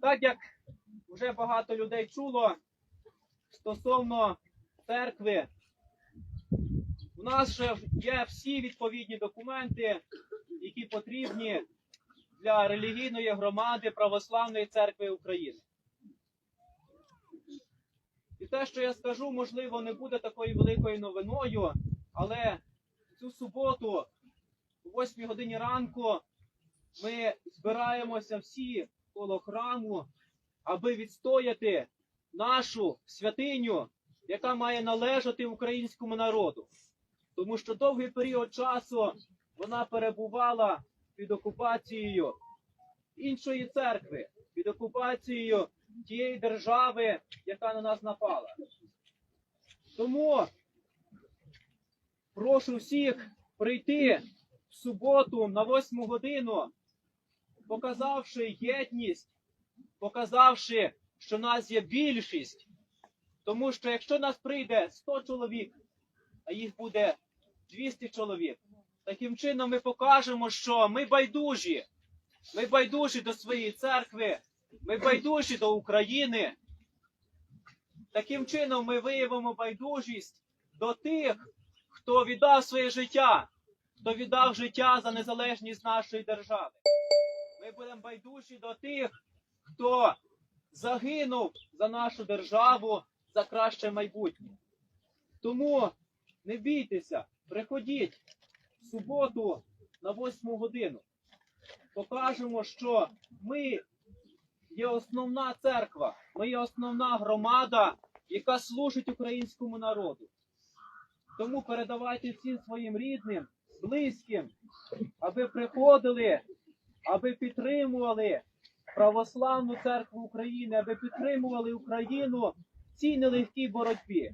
Так як вже багато людей чуло стосовно церкви, у нас вже є всі відповідні документи, які потрібні для релігійної громади Православної церкви України. І те, що я скажу, можливо, не буде такою великою новиною, але цю суботу, о 8 годині ранку, ми збираємося всі коло храму, аби відстояти нашу святиню, яка має належати українському народу. Тому що довгий період часу вона перебувала під окупацією іншої церкви, під окупацією тієї держави, яка на нас напала. Тому прошу всіх прийти в суботу на 8 годину, показавши єдність, показавши, що нас є більшість. Тому що якщо нас прийде 100 чоловік, а їх буде 200 чоловік, таким чином ми покажемо, що ми байдужі. Ми байдужі до своєї церкви, ми байдужі до України. Таким чином ми виявимо байдужість до тих, хто віддав своє життя, хто віддав життя за незалежність нашої держави. Ми будемо байдужі до тих, хто загинув за нашу державу, за краще майбутнє. Тому не бійтеся, приходіть в суботу на 8 годину. Покажемо, що ми є основна церква, ми є основна громада, яка служить українському народу. Тому передавайте всім своїм рідним, близьким, аби приходили, аби підтримували православну церкву України, аби підтримували Україну в цій нелегкій боротьбі.